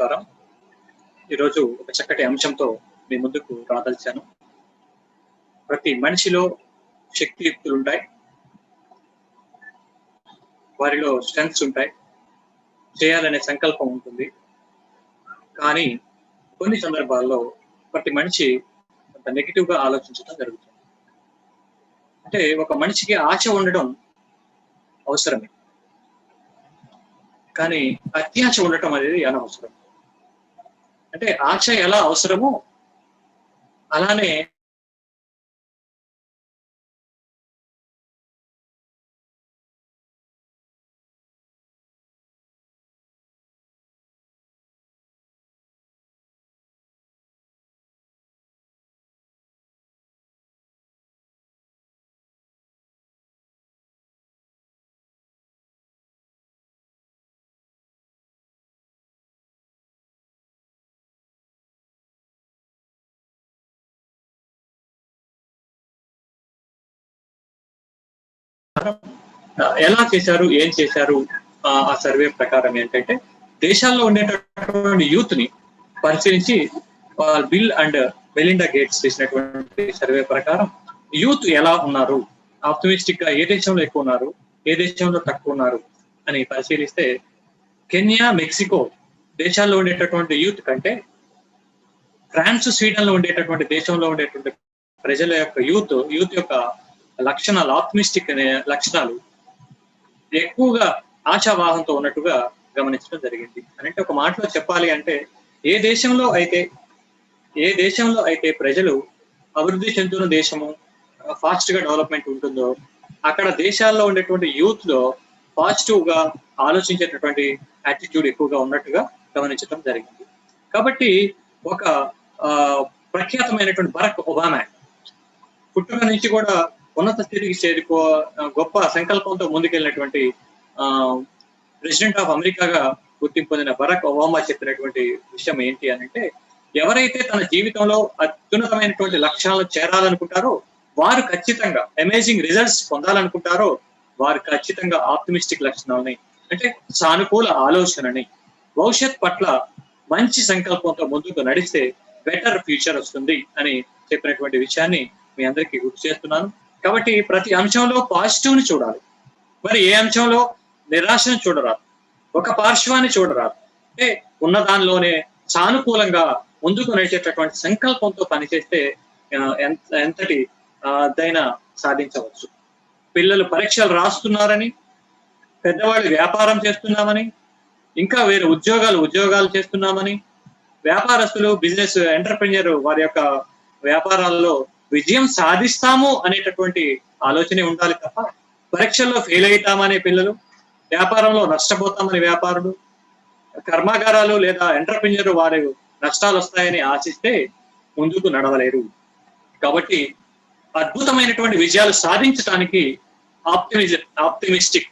నమస్కారం. ఈరోజు ఒక చక్కటి అంశంతో మీ ముందుకు రాదలిచాను. ప్రతి మనిషిలో శక్తియుక్తులు ఉంటాయి వారిలో స్ట్రెంగ్స్ ఉంటాయి. చేయాలనే సంకల్పం ఉంటుంది. కానీ కొన్ని సందర్భాల్లో ప్రతి మనిషి కొంత నెగిటివ్గా ఆలోచించడం జరుగుతుంది. అంటే ఒక మనిషికి ఆశ ఉండడం అవసరమే. కానీ అత్యాశ ఉండటం అనేది అనవసరం. అంటే ఆశ ఎలా అవసరమో అలానే ఎలా చేశారు ఏం చేశారు ఆ ఆ సర్వే ప్రకారం ఏంటంటే దేశాల్లో ఉండేటటువంటి యూత్ని పరిశీలించి బిల్ అండ్ మెలిండా గేట్స్ చేసినటువంటి సర్వే ప్రకారం యూత్ ఎలా ఉన్నారు ఆప్టమిస్టిక్గా ఏ దేశంలో ఎక్కువ ఉన్నారు ఏ దేశంలో తక్కువ ఉన్నారు అని పరిశీలిస్తే కెన్యా మెక్సికో దేశాల్లో ఉండేటటువంటి యూత్ కంటే ఫ్రాన్స్ స్వీడన్లో ఉండేటటువంటి దేశంలో ఉండేటువంటి ప్రజల యొక్క యూత్ యూత్ యొక్క లక్షణాలు ఆప్టిమిస్టిక్ అనే లక్షణాలు ఎక్కువగా ఆశావాహంతో ఉన్నట్టుగా గమనించడం జరిగింది. అంటే ఒక మాటలో చెప్పాలి అంటే ఏ దేశంలో అయితే ఏ దేశంలో అయితే ప్రజలు అభివృద్ధి చెందుతున్న దేశము ఫాస్ట్గా డెవలప్మెంట్ ఉంటుందో అక్కడ దేశాల్లో ఉండేటువంటి యూత్లో పాజిటివ్గా ఆలోచించేటటువంటి యాటిట్యూడ్ ఎక్కువగా ఉన్నట్టుగా గమనించడం జరిగింది. కాబట్టి ఒక ప్రఖ్యాతమైనటువంటి బరక్ ఒబామా పుట్టుక నుంచి కూడా ఉన్నత స్థితికి చేరుకో గొప్ప సంకల్పంతో ముందుకెళ్ళినటువంటి ప్రెసిడెంట్ ఆఫ్ అమెరికాగా గుర్తింపు పొందిన బరాక్ ఒబామా చెప్పినటువంటి విషయం ఏంటి అని అంటే ఎవరైతే తన జీవితంలో అత్యున్నతమైనటువంటి లక్ష్యాలను చేరాలనుకుంటారో వారు ఖచ్చితంగా అమేజింగ్ రిజల్ట్స్ పొందాలనుకుంటారో వారు ఖచ్చితంగా ఆప్టిమిస్టిక్ లక్షణాలని అంటే సానుకూల ఆలోచనని భవిష్యత్ పట్ల మంచి సంకల్పంతో ముందుకు నడిస్తే బెటర్ ఫ్యూచర్ వస్తుంది అని చెప్పినటువంటి విషయాన్ని మీ అందరికీ గుర్తు చేస్తున్నాను. కాబట్టి ప్రతి అంశంలో పాజిటివ్ని చూడాలి. మరి ఏ అంశంలో నిరాశను చూడరాదు? ఒక పార్శ్వాన్ని చూడరాదు. అంటే ఉన్న దానిలోనే సానుకూలంగా ముందుకు నడిచేటటువంటి సంకల్పంతో పనిచేస్తే ఎంతటి దైనా సాధించవచ్చు? పిల్లలు పరీక్షలు రాస్తున్నారని పెద్దవాళ్ళు వ్యాపారం చేస్తున్నామని ఇంకా వేరే ఉద్యోగాలు ఉద్యోగాలు చేస్తున్నామని వ్యాపారస్తులు బిజినెస్ ఎంటర్ప్రెన్యూర్ వారి యొక్క వ్యాపారాల్లో విజయం సాధిస్తాము అనేటటువంటి ఆలోచనే ఉండాలి తప్ప పరీక్షల్లో ఫెయిల్ అవుతామనే పిల్లలు వ్యాపారంలో నష్టపోతామని వ్యాపారులు కర్మాగారాలు లేదా ఎంటర్ప్రిన్యూర్ వారు నష్టాలు వస్తాయని ఆశిస్తే ముందుకు నడవలేరు. కాబట్టి అద్భుతమైనటువంటి విజయాలు సాధించడానికి ఆప్టిమిజ ఆప్టిమిస్టిక్